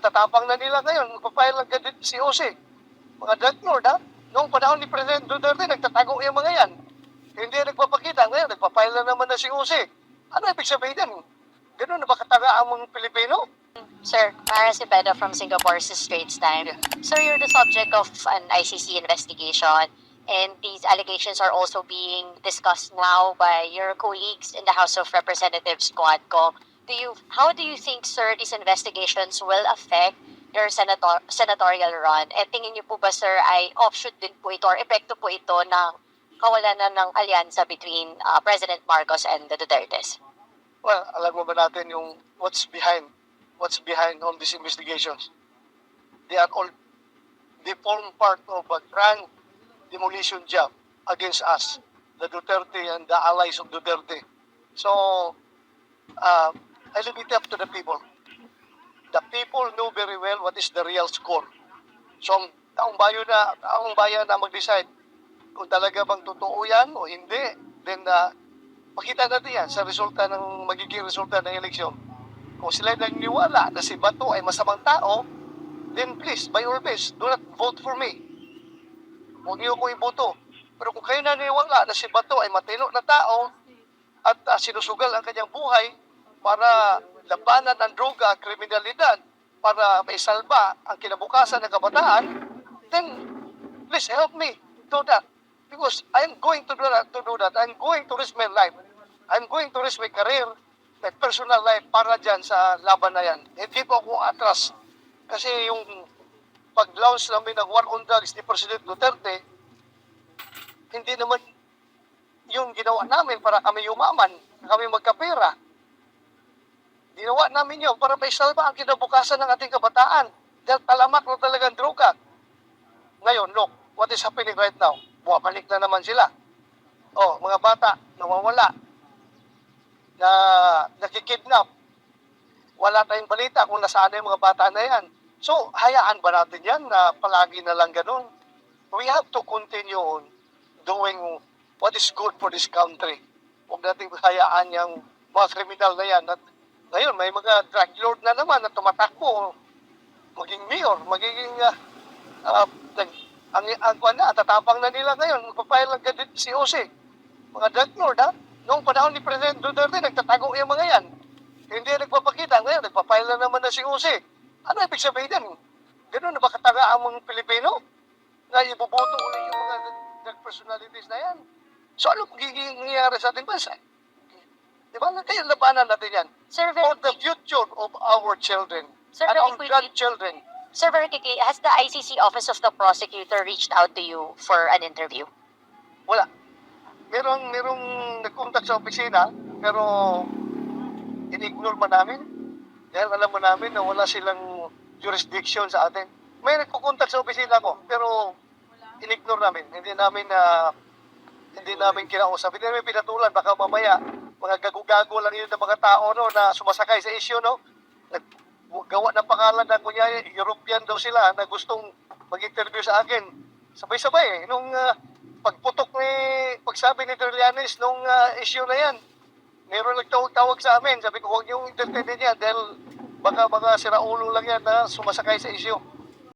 na, tatapang na nila ngayon, magpapile lang ganit si Jose. Mga drug lord, ha? Noong panahon ni President Duterte, nagtatago yung mga yan. Hindi nagpapakita. Ngayon, nagpapile na naman na si Jose. Ano ibig sabihin yan? Ganun na ba kataga ang mga Pilipino? Sir, Mara Cepeda from Singapore's Straits Time. Sir, you're the subject of an ICC investigation, and these allegations are also being discussed now by your colleagues in the House of Representatives, Quadco. Do you, how do you think, sir, these investigations will affect your senator, senatorial run? At tingin niyo po ba, sir, ay offshoot din po ito or epekto po ito ng kawalan ng alyansa between uh, President Marcos and the Dutertes? Well, alam mo ba natin yung what's behind what's behind all these investigations? They are all they form part of a grand demolition job against us, the Duterte and the allies of Duterte. So, uh, I leave it up to the people. The people know very well what is the real score. So, ang taong bayan na, taong bayan na mag-decide kung talaga bang totoo yan o hindi, then uh, Makita natin yan sa resulta ng magiging resulta ng eleksyon. Kung sila naniniwala na si Bato ay masamang tao, then please, by all means, do not vote for me. Huwag niyo ko iboto. Pero kung kayo naniniwala na si Bato ay matino na tao at uh, sinusugal ang kanyang buhay para labanan ang droga at kriminalidad para maisalba ang kinabukasan ng kabataan, then please help me do that. Because I'm going to do that, to do that. I'm going to risk my life. I'm going to risk my career, my personal life para dyan sa laban na yan. Hindi po ako atras. Kasi yung pag-launch namin ng war on drugs ni President Duterte, hindi naman yung ginawa namin para kami yumaman, kami magkapera. Ginawa namin yun para may salba ang kinabukasan ng ating kabataan. Dahil talamak na talagang droga. Ngayon, look, what is happening right now? Bumabalik na naman sila. Oh, mga bata, nawawala. Na nakikidnap. Wala tayong balita kung nasaan yung mga bata na yan. So, hayaan ba natin yan na palagi na lang ganun? We have to continue on doing what is good for this country. Huwag natin hayaan yung mga kriminal na yan. At ngayon, may mga drug lord na naman na tumatakbo. Maging mayor, magiging uh, uh, ang ang na, tatapang na nila ngayon, magpapile lang ganit si Jose. Mga drug lord, ha? Noong panahon ni President Duterte, nagtatago yung mga yan. Hindi nagpapakita. Ngayon, nagpapile na naman na si Jose. Ano ibig sabihin yan? Ganun na ba kataga ang mga Pilipino? Na iboboto ulit yung mga drug personalities na yan? So ano magiging nangyayari sa ating bansa? Di ba? Kaya labanan natin yan. Sir, For very, the future of our children Sir, and very our quickly. grandchildren. Sir, very quickly, has the ICC Office of the Prosecutor reached out to you for an interview? Wala. Merong, merong nag-contact sa opisina, pero in-ignore man namin. Dahil alam mo namin na wala silang jurisdiction sa atin. May nagko-contact sa opisina ko, pero in-ignore namin. Hindi namin na hindi namin kinausap. Hindi namin pinatulan. Baka mamaya, mga gago-gago lang yun ng mga tao no, na sumasakay sa issue, no? Nag- gawa ng pangalan na kunyari, European daw sila na gustong mag-interview sa akin. Sabay-sabay eh. Nung ah, pagputok ni, pagsabi ni Trillanes nung ah, issue na yan, meron nagtawag-tawag sa amin. Sabi ko, huwag niyong entertainin yan dahil baka mga siraulo lang yan na sumasakay sa issue.